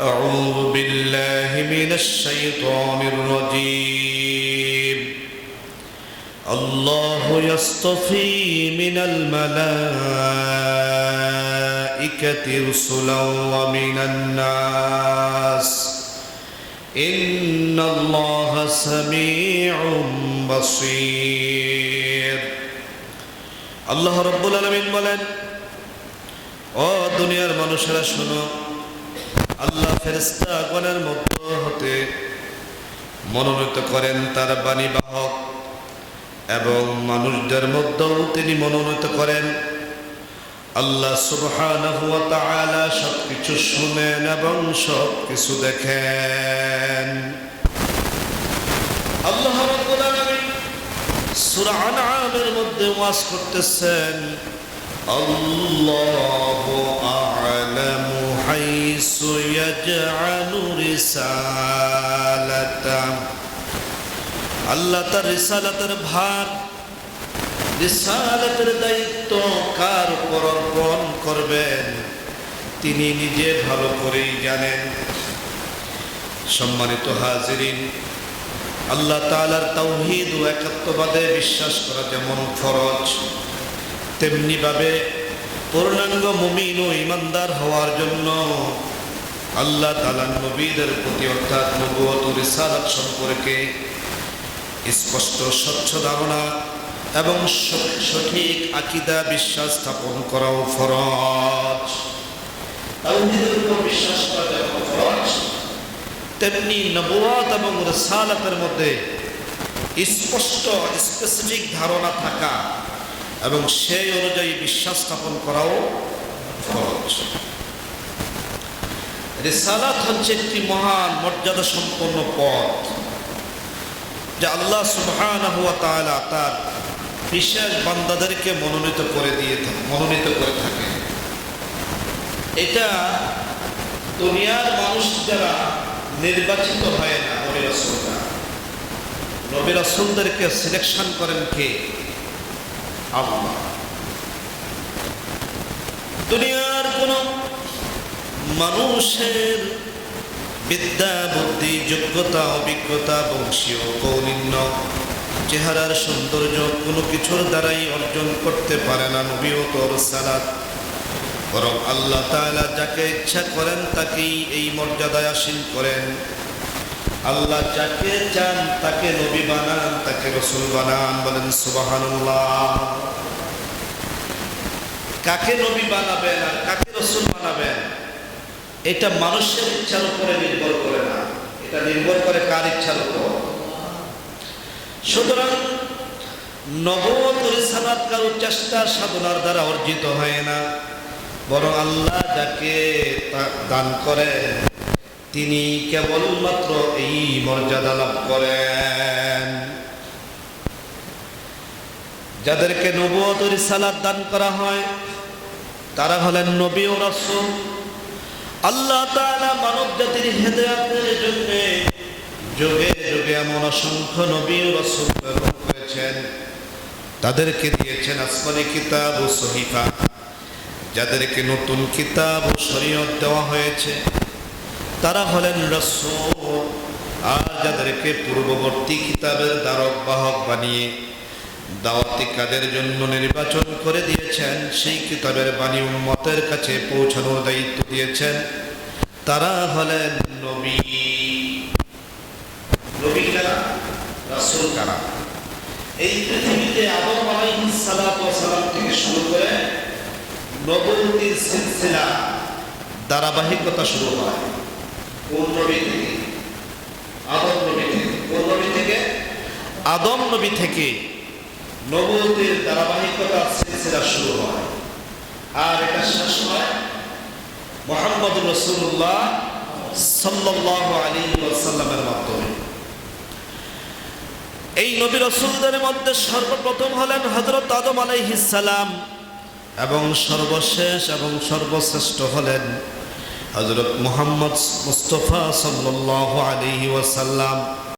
أعوذ بالله من الشيطان الرجيم الله يصطفي من الملائكة رسلا ومن الناس إن الله سميع بصير আল্লাহ রব্বুল আলমিন বলেন ও দুনিয়ার মানুষেরা শোনো আল্লাহ ফেরেস্তা গণের মধ্য হতে মনোনীত করেন তার বাণী বাহক এবং মানুষদের মধ্যেও তিনি মনোনীত করেন। আল্লাহ সুবহানাহু ওয়া তাআলা সবকিছু শুনেন এবং সব কিছু দেখেন। আল্লাহ আলামিন মধ্যে ওয়াজ করতেছেন, আল্লাহু আ'লামু হাইসু ইয়াজআলু রিসালাতা আল্লাহ তার রিসালাতের ভার, রিসালাতের দায়িত্ব কার উপর অর্পণ করবেন? তিনি নিজে ভালো করেই জানেন। সম্মানিত হাজিরিন, আল্লাহ তাআলার তাওহীদ ও একাত্মবাদে বিশ্বাস করা যেমন ফরজ, তেমনিভাবে পূর্ণাঙ্গ মুমিন ও ইমানদার হওয়ার জন্য আল্লাহ তাআলার নবীদের প্রতি অর্থাৎ নবুয়ত রিসালাত সম্পর্কে স্পষ্ট স্বচ্ছ ধারণা এবং সঠিক আকিদা বিশ্বাস স্থাপন করাও ফরজ। বিশ্বাস করা তেমনি নবুয়াত এবং রিসালাতের মধ্যে স্পষ্ট স্পেসিফিক ধারণা থাকা এবং সেই অনুযায়ী বিশ্বাস স্থাপন করাও ফরজ রিসালাত হচ্ছে একটি মহান মর্যাদা সম্পন্ন পথ, যে আল্লাহ তাআলা তার বিশেষ বান্দাদেরকে মনোনীত করে দিয়ে মনোনীত করে থাকে। এটা দুনিয়ার মানুষ যারা নির্বাচিত হয় না, নবী রাসূলরা। সিলেকশন করেন কে? আল্লাহ। দুনিয়ার কোন মানুষের বিদ্যা, বুদ্ধি, যোগ্যতা, অভিজ্ঞতা, বংশীয়, কৌলিন্য চেহারার সৌন্দর্য কোনো কিছুর দ্বারাই অর্জন করতে পারে না নবী ও তোর সালাত। বরং আল্লাহ তাআলা যাকে ইচ্ছা করেন তাকেই এই মর্যাদায় আসীন করেন। আল্লাহ যাকে চান তাকে নবী বানান, তাকে রসুল বানান, বলেন সুবহানাল্লাহ। কাকে নবী বানাবেন আর কাকে রসুল বানাবেন, এটা মানুষের ইচ্ছার উপরে নির্ভর করে না। এটা নির্ভর করে কার ইচ্ছার উপর। সুতরাং নবত চেষ্টা সাধনার দ্বারা অর্জিত হয় না। বরং আল্লাহ যাকে দান করেন তিনি কেবলমাত্র এই মর্যাদা লাভ করেন। যাদেরকে নবুয়ত রিসালাত দান করা হয়, তারা হলেন নবী ও রাসূল। আল্লাহ তাআলা মানব জাতির হেদায়েতের জন্য যুগে যুগে এমন অসংখ্য নবী ও রাসূল প্রেরণ করেছেন। তাদেরকে দিয়েছেন আসমানি কিতাব ও সহিফা, যাদেরকে নতুন কিতাব ও শরীয়ত দেওয়া হয়েছে। তারা হলেন রসুল। আর যাদেরকে পূর্ববর্তী কিতাবের দ্বারক বাহক বানিয়ে দাওয়াতি কাজের জন্য নির্বাচন করে দিয়েছেন, সেই কিতাবের বাণী উম্মতের কাছে পৌঁছানোর দায়িত্ব দিয়েছেন। তারা হলেন নবী। নবী রাসূল কারা? এই পৃথিবীতে আদম আলাইহিস থেকে শুরু করে নবুয়তির সিলসিলা ধারাবাহিকতা শুরু হয়। কোন নবী থেকে? আদম নবী থেকে। কোন নবী থেকে? আদম নবী থেকে। নবুয়তির ধারাবাহিকতা সিলসিলা শুরু হয়। আর এটা শেষ হয় মোহাম্মদ রসুল্লাহ সাল্লাল্লাহু আলাইহি ওয়াসাল্লামের মাধ্যমে। এই নবী রসুলদের মধ্যে সর্বপ্রথম হলেন হযরত আদম আলাইহিস সালাম এবং সর্বশেষ এবং সর্বশ্রেষ্ঠ হলেন হযরত মুহাম্মদ মুস্তফা সাল্লাল্লাহু আলাইহি ওয়াসাল্লাম